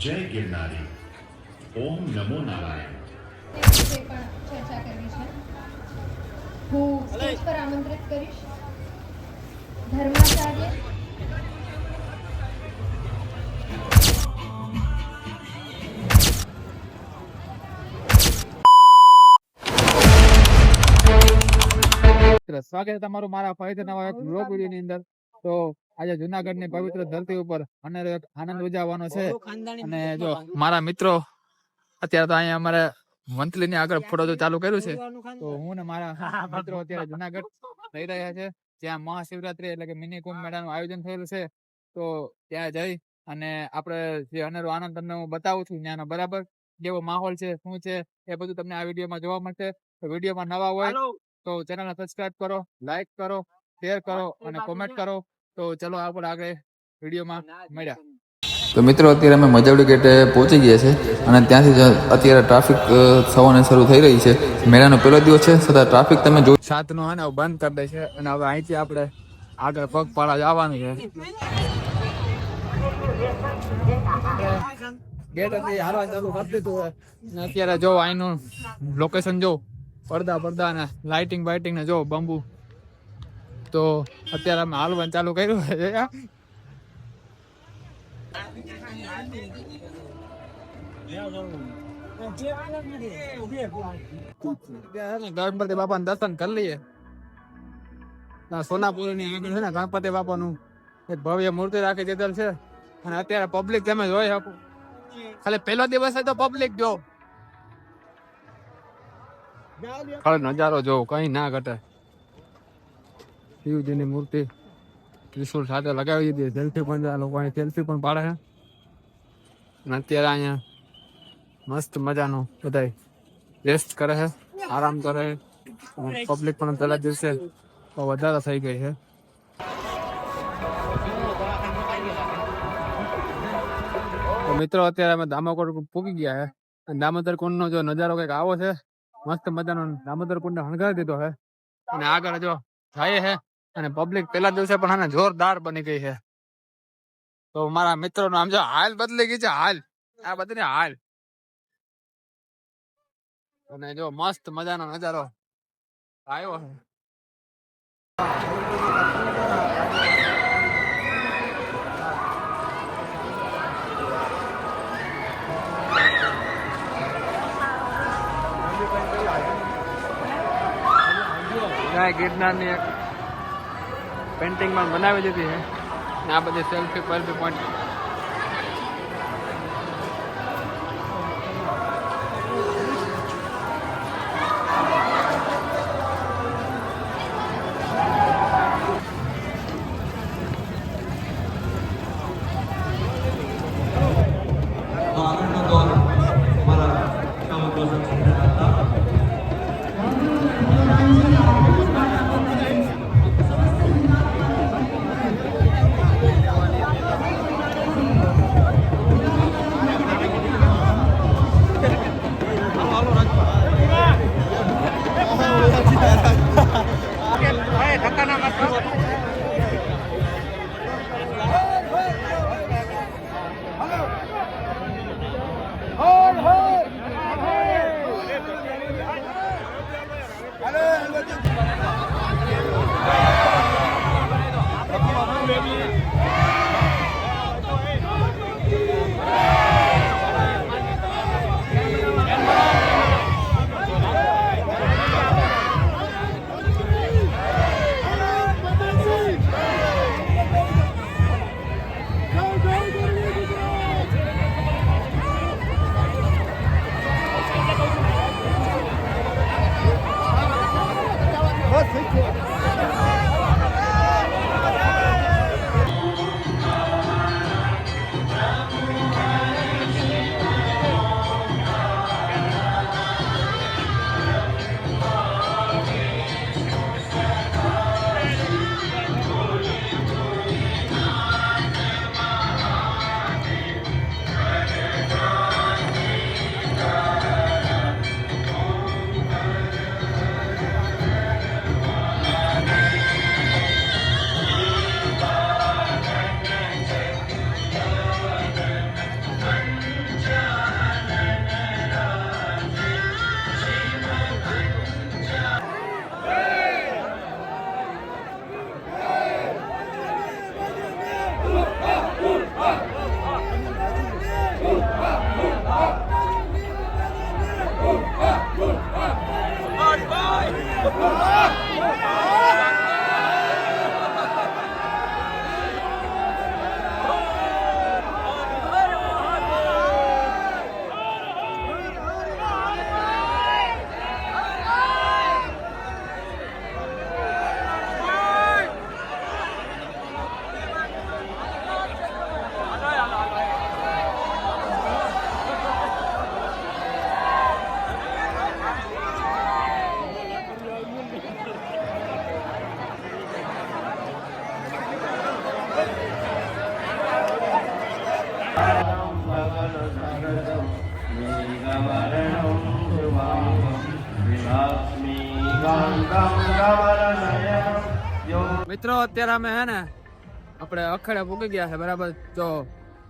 જય ગિરનારી. ઓમ નમો નારાયણ. તે વિશે પણ ચર્ચા કરવી છે? હું સ્ટેજ પર આમંત્રિત કરીશ. ધર્માચાર્ય. સ્વાગત છે તમારું મારા ફરીથી નવા બ્લોગ વીડિયો ની અંદર. તો આજે જુનાગઢની પવિત્ર ધરતી ઉપર અને આનંદ ઉજાવવાનો છે. અને જો મારા મિત્રો અત્યારે તો અહીંયા અમારે મંથલી ની આગળ ફોટો જો ચાલુ કર્યું છે. તો હું ને મારા મિત્રો અત્યારે જુનાગઢ રહી રહ્યા છે. જ્યાં મહાશિવરાત્રી એટલે કે મિની કુંભ મેળાનું આયોજન થયેલું છે. તો ત્યાં જઈ અને આપણે જે અનેરો આનંદ તમને હું બતાવું છું ત્યાંનો બરાબર કેવો માહોલ છે શું છે એ બધું તમને આ વિડીયોમાં જોવા મળશે. તો વિડીયોમાં નવા હોય તો ચેનલને સબસ્ક્રાઇબ કરો લાઈક કરો શેર કરો અને કોમેન્ટ કરો. તો ચલો આપણે આગળ વિડીયોમાં મળ્યા. તો મિત્રો અત્યારે અમે મજાવડી ગેટે પહોંચી ગયા છે અને ત્યાંથી અત્યારે ટ્રાફિક થવાને શરૂ થઈ રહી છે. મેળાનો પહેલો દિવસ છે છતાં ટ્રાફિક તમે જો સાતનો હે ને બંધ કરી દે છે અને હવે અહીંથી આપણે આગળ પગપાળા જવાનું છે. ગેટ હતી હારવા ચાલુ કરી દીધું અત્યારે જો અહીંનું લોકેશન જો પડદા પડદા ને લાઇટિંગ બાઇટિંગ ને જો બંબુ તો અત્યારે અમે હાલવાનું ચાલુ કર્યું છે ગણપતિ બાપા દર્શન કરી લઈએ. સોનાપુરી ની આગળ છે ને, ગણપતિ બાપાનું. એક ભવ્ય મૂર્તિ રાખી દીધેલ છે. અને અત્યારે પબ્લિક તમે જોઈ શકો ખાલી પહેલો દિવસ તો પબ્લિક જો. ખાલી નજારો જો કઈ ના ઘટે. શિવજીની મૂર્તિ ત્રિશુલ સાથે લગાવી દીધી સેલ્ફી પણ આ લોકો અહીં સેલ્ફી પણ પાડે છે. અને અત્યારે અહીંયા મસ્ત મજાનું બધાય રેસ્ટ કરે છે, આરામ કરે છે. પબ્લિક પણ પેલા દિવસે તો વધારે થઈ ગઈ છે. તો મિત્રો, અત્યારે અમે દામોદર પૂકી ગયા છે. અને દામોદર કુંડ નો જો નજારો કંઈક આવો છે, મસ્ત મજાનો દામોદર કુંડ હણગાવી દીધો છે. અને આગળ જો જાય છે અને પબ્લિક પેલા દિવસે પણ આને જોરદાર બની ગઈ છે. તો મારા મિત્રો નો આમ જો હાલ બદલી ગઈ છે, હાલ. આ બધી હાલ. અને જો મસ્ત મજાનો નજારો આવ્યો ગિરનારની પેન્ટિંગ પણ બનાવી દીધી છે ને આ બધી સેલ્ફી પર પોઈન્ટ મિત્રો, અત્યારે અમે હે ને, આપણે અખાડે પૂકી ગયા છે, બરાબર? તો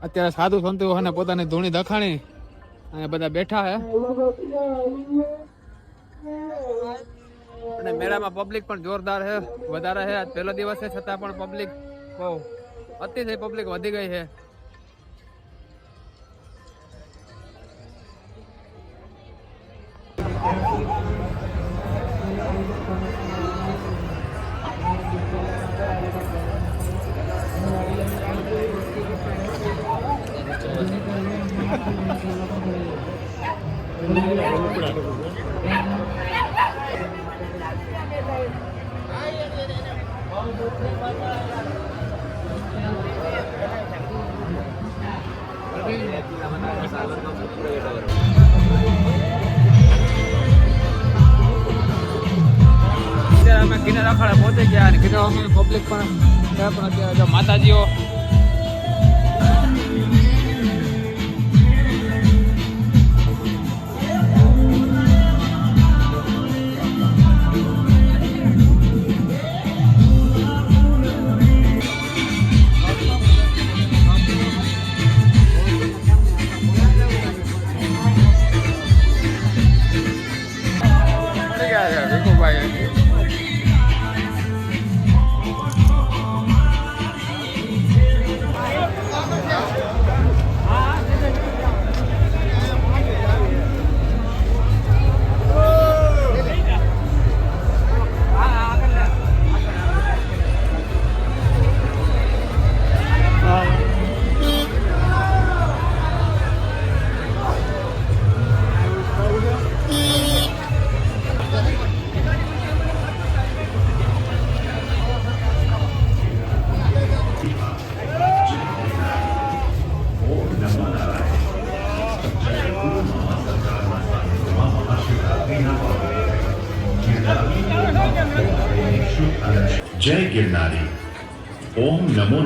અત્યારે સાધુ સંતો હે ને પોતાની ધૂણી દખાણી, અને બધા બેઠા હે. અને મેળામાં પબ્લિક પણ જોરદાર છે વધારે છે આજ પહેલો દિવસ છે, છતાં પણ પબ્લિક બહુ અતિશય પબ્લિક વધી ગઈ છે. અમે કિનાર અખાડે પહોંચી ગયા અને કિનાર અમે પબ્લિક પણ છે પણ અત્યારે જો માતાજીઓ જય ગિરનારી ઓમ નમો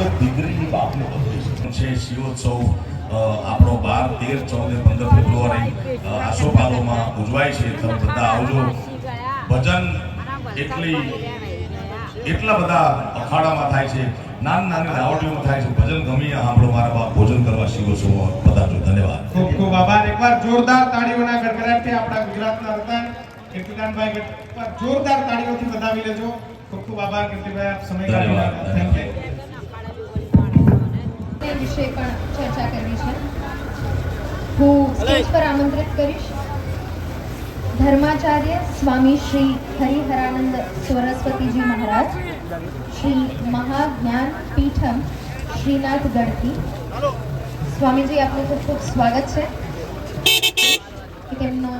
કે દીકરીની બાપની બદલી છે. શિવોત્સવ આપણો બાર તેર ચૌદ પંદર ફેબ્રુઆરી આસોપાલોમાં ઉજવાય છે. તમે બધા આવજો. ભજન એટલી એટલા બધા અખાડામાં થાય છે. નાની નાની રાવટીઓમાં થાય છે. ભજન ગમી આપણો મારા બાપ ભોજન કરવા શિવોત્સવમાં પધારજો ધન્યવાદ. ખૂબ ખૂબ આભાર. એકવાર જોરદાર તાળીઓના ગડગડાટથી આપણા ગુજરાતના રતન કીર્તિદાનભાઈ એકવાર જોરદાર તાળીઓથી વધાવી લેજો. ખૂબ ખૂબ આભાર કીર્તિભાઈ. આપ સમય ધન્યવાદ, થેન્ક યુ તે વિશે પણ ચર્ચા કરવી છે. હું સ્ટેજ પર આમંત્રિત કરીશ. ધર્માચાર્ય સ્વામી શ્રી હરિહરાનંદ સરસ્વતીજી મહારાજ, શ્રી મહાજ્ઞાન પીઠમ શ્રીનાથ ગઢથી સ્વામીજી, આપનું ખૂબ ખૂબ સ્વાગત છે. તેમનો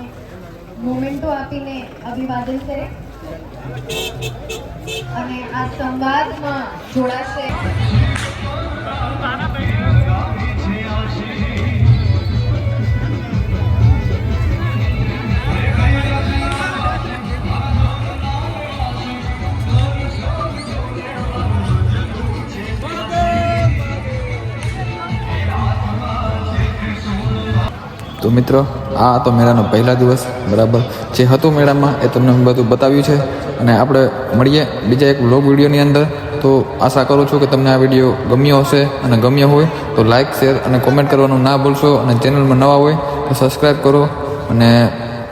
મોમેન્ટો આપીને અભિવાદન કરે. અને આ સંવાદમાં જોડાશે તો મિત્રો, આ હતો મેળાનો પહેલા દિવસ, બરાબર? જે હતું મેળામાં, એ તમને બધું બતાવ્યું છે. અને આપણે મળીએ બીજા એક વ્લોગ વિડીયોની અંદર. તો આશા કરું છું કે તમને આ વીડિયો ગમ્યો હશે અને ગમ્યો હોય તો લાઇક શેર અને કોમેન્ટ કરવાનું ના ભૂલશો અને ચેનલમાં નવા હોય તો સબસ્ક્રાઈબ કરો અને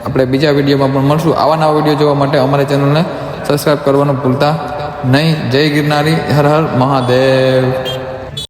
આપણે બીજા વિડીયોમાં પણ મળશું. આવા નવા વીડિયો જોવા માટે અમારી ચેનલને સબસ્ક્રાઈબ કરવાનું ભૂલતા નહીં. જય ગિરનારી. હર હર મહાદેવ.